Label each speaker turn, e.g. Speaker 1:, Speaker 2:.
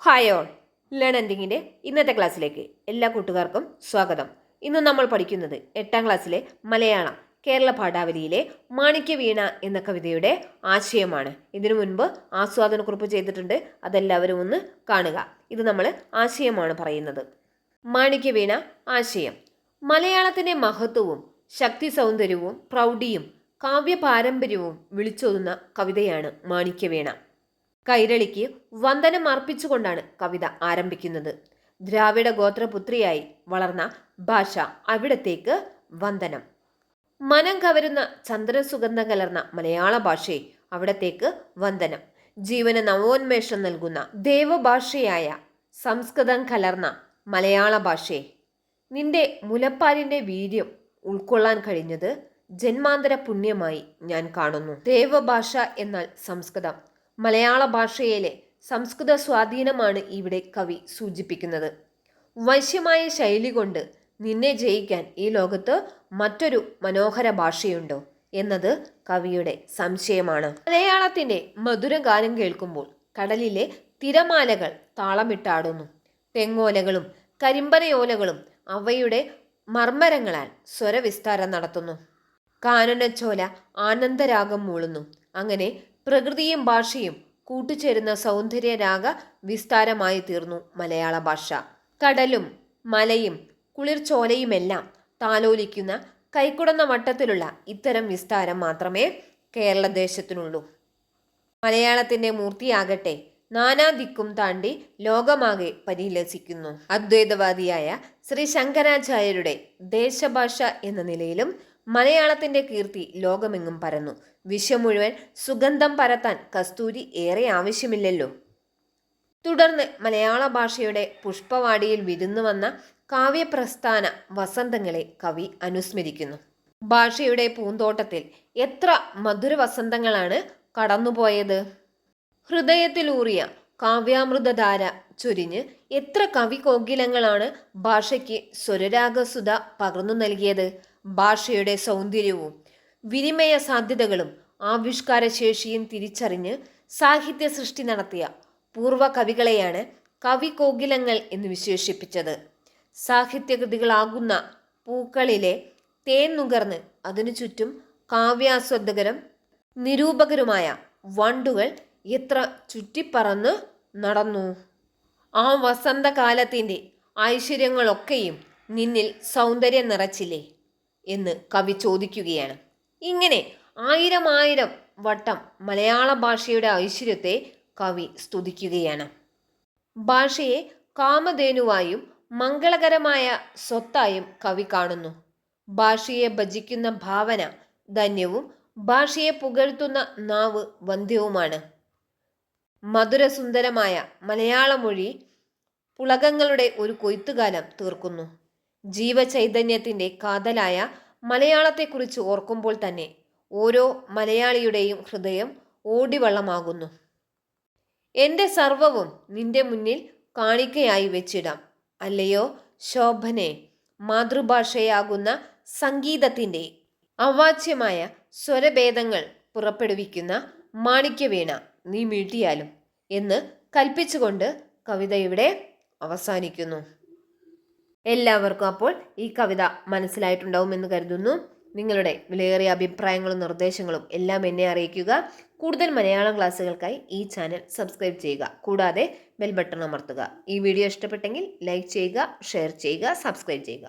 Speaker 1: Hi all learn എൻഡിങ്ങിന്റെ ഇന്നത്തെ ക്ലാസ്സിലേക്ക് എല്ലാ കൂട്ടുകാർക്കും സ്വാഗതം. ഇന്ന് നമ്മൾ പഠിക്കുന്നത് എട്ടാം ക്ലാസ്സിലെ മലയാളം കേരള പാഠാവലിയിലെ മാണിക്യവീണ എന്ന കവിതയുടെ ആശയമാണ്. ഇതിനു മുൻപ് ആസ്വാദനക്കുറിപ്പ് ചെയ്തിട്ടുണ്ട്. അതെല്ലാവരും ഒന്ന് കാണുക. ഇത് നമ്മൾ ആശയമാണ് പറയുന്നത്. മാണിക്യവീണ ആശയം. മലയാളത്തിന്റെ മഹത്വവും ശക്തി സൗന്ദര്യവും പ്രൗഢിയും കാവ്യ പാരമ്പര്യവും വിളിച്ചോതുന്ന കവിതയാണ് മാണിക്യവീണ കൈരളിക്ക് വന്ദനം അർപ്പിച്ചുകൊണ്ടാണ് കവിത ആരംഭിക്കുന്നത്. ദ്രാവിഡ ഗോത്രപുത്രിയായി വളർന്ന ഭാഷ അവിടത്തേക്ക് വന്ദനം. മനം കവരുന്ന ചന്ദ്രസുഗന്ധം കലർന്ന മലയാള ഭാഷയെ അവിടത്തേക്ക് വന്ദനം. ജീവന നവോന്മേഷം നൽകുന്ന ദേവഭാഷയായ സംസ്കൃതം കലർന്ന മലയാള ഭാഷയെ. നിന്റെ മുലപ്പാലിന്റെ വീര്യം ഉൾക്കൊള്ളാൻ കഴിഞ്ഞത് ജന്മാന്തര പുണ്യമായി ഞാൻ കാണുന്നു. ദേവഭാഷ എന്നാൽ സംസ്കൃതം. മലയാള ഭാഷയിലെ സംസ്കൃത സ്വാധീനമാണ് ഇവിടെ കവി സൂചിപ്പിക്കുന്നത്. വശ്യമായ ശൈലി കൊണ്ട് നിന്നെ ജയിക്കാൻ ഈ ലോകത്ത് മറ്റൊരു മനോഹര ഭാഷയുണ്ടോ എന്നത് കവിയുടെ സംശയമാണ്. മലയാളത്തിന്റെ മധുരഗാനം കേൾക്കുമ്പോൾ കടലിലെ തിരമാലകൾ താളമിട്ടാടുന്നു. തെങ്ങോലകളും കരിമ്പനയോലകളും അവയുടെ മർമ്മരങ്ങളാൽ സ്വരവിസ്താരം നടത്തുന്നു. കാനനച്ചോല ആനന്ദരാഗം മൂളുന്നു. അങ്ങനെ പ്രകൃതിയും ഭാഷയും കൂട്ടുചേരുന്ന സൗന്ദര്യരാഗ വിസ്താരമായി തീർന്നു മലയാള ഭാഷ. കടലും മലയും കുളിർച്ചോലയുമെല്ലാം താലോലിക്കുന്ന കൈക്കുടന്ന വട്ടത്തിലുള്ള ഇത്തരം വിസ്താരം മാത്രമേ കേരളദേശത്തിനുള്ളൂ. മലയാളത്തിന്റെ മൂർത്തിയാകട്ടെ നാനാദിക്കും താണ്ടി ലോകമാകെ പരിലസിക്കുന്നു. അദ്വൈതവാദിയായ ശ്രീ ശങ്കരാചാര്യരുടെ ദേശഭാഷ എന്ന നിലയിലും മലയാളത്തിന്റെ കീർത്തി ലോകമെങ്ങും പരന്നു. വിശ്വം മുഴുവൻ സുഗന്ധം പരത്താൻ കസ്തൂരി ഏറെ ആവശ്യമില്ലല്ലോ. തുടർന്ന് മലയാള ഭാഷയുടെ പുഷ്പവാടിയിൽ വിരുന്നു വന്ന കാവ്യപ്രസ്ഥാന വസന്തങ്ങളെ കവി അനുസ്മരിക്കുന്നു. ഭാഷയുടെ പൂന്തോട്ടത്തിൽ എത്ര മധുര വസന്തങ്ങളാണ് കടന്നുപോയത്? ഹൃദയത്തിലൂറിയ കാവ്യാമൃതധാര ചൊരിഞ്ഞ് എത്ര കവി കോകിലങ്ങളാണ് ഭാഷയ്ക്ക് സ്വരരാഗസുത പകർന്നു നൽകിയത്? ഭാഷയുടെ സൗന്ദര്യവും വിനിമയ സാധ്യതകളും ആവിഷ്കാരശേഷിയും തിരിച്ചറിഞ്ഞ് സാഹിത്യ സൃഷ്ടി നടത്തിയ പൂർവ കവികളെയാണ് കവി കോകിലങ്ങൾ എന്ന് വിശേഷിപ്പിച്ചത്. സാഹിത്യകൃതികളാകുന്ന പൂക്കളിലെ തേൻ നുകർന്ന് അതിനു ചുറ്റും കാവ്യാസ്വദകരും നിരൂപകരുമായ വണ്ടുകൾ എത്ര ചുറ്റിപ്പറന്ന് നടന്നു. ആ വസന്തകാലത്തിന്റെ ഐശ്വര്യങ്ങളൊക്കെയും നിന്നിൽ സൗന്ദര്യം നിറച്ചില്ലേ. എന്ന് കവി ചോദിക്കുകയാണ്. ഇങ്ങനെ ആയിരം ആയിരം വട്ടം മലയാള ഭാഷയുടെ ഐശ്വര്യത്തെ കവി സ്തുതിക്കുകയാണ്. ഭാഷയെ കാമധേനുവായും മംഗളകരമായ സ്വത്തായും കവി കാണുന്നു. ഭാഷയെ ഭജിക്കുന്ന ഭാവന ധന്യവും ഭാഷയെ പുകഴ്ത്തുന്ന നാവ് വന്ധ്യവുമാണ്. മധുരസുന്ദരമായ മലയാള മൊഴി പുളകങ്ങളുടെ ഒരു കൊയ്ത്തുകാലം തീർക്കുന്നു. ജീവചൈതന്യത്തിന്റെ കാതലായ മലയാളത്തെക്കുറിച്ച് ഓർക്കുമ്പോൾ തന്നെ ഓരോ മലയാളിയുടെയും ഹൃദയം ഓടിവള്ളമാകുന്നു. എന്റെ സർവവും നിന്റെ മുന്നിൽ കാണിക്കയായി വെച്ചിടാം. അല്ലയോ ശോഭനെ മാതൃഭാഷയാകുന്ന സംഗീതത്തിന്റെ അവാച്യമായ സ്വരഭേദങ്ങൾ പുറപ്പെടുവിക്കുന്ന മാണിക്യവീണ നീ മീട്ടിയാലും എന്ന് കൽപ്പിച്ചുകൊണ്ട് കവിത ഇവിടെ അവസാനിക്കുന്നു. എല്ലാവർക്കും അപ്പോൾ ഈ കവിത മനസ്സിലായിട്ടുണ്ടാവും എന്ന് കരുതുന്നു. നിങ്ങളുടെ വിലയേറിയ അഭിപ്രായങ്ങളും നിർദ്ദേശങ്ങളും എല്ലാം എന്നെ അറിയിക്കുക. കൂടുതൽ മലയാളം ക്ലാസ്സുകൾക്കായി ഈ ചാനൽ സബ്സ്ക്രൈബ് ചെയ്യുക. കൂടാതെ ബെൽ ബട്ടൺ അമർത്തുക. ഈ വീഡിയോ ഇഷ്ടപ്പെട്ടെങ്കിൽ ലൈക്ക് ചെയ്യുക ഷെയർ ചെയ്യുക സബ്സ്ക്രൈബ് ചെയ്യുക.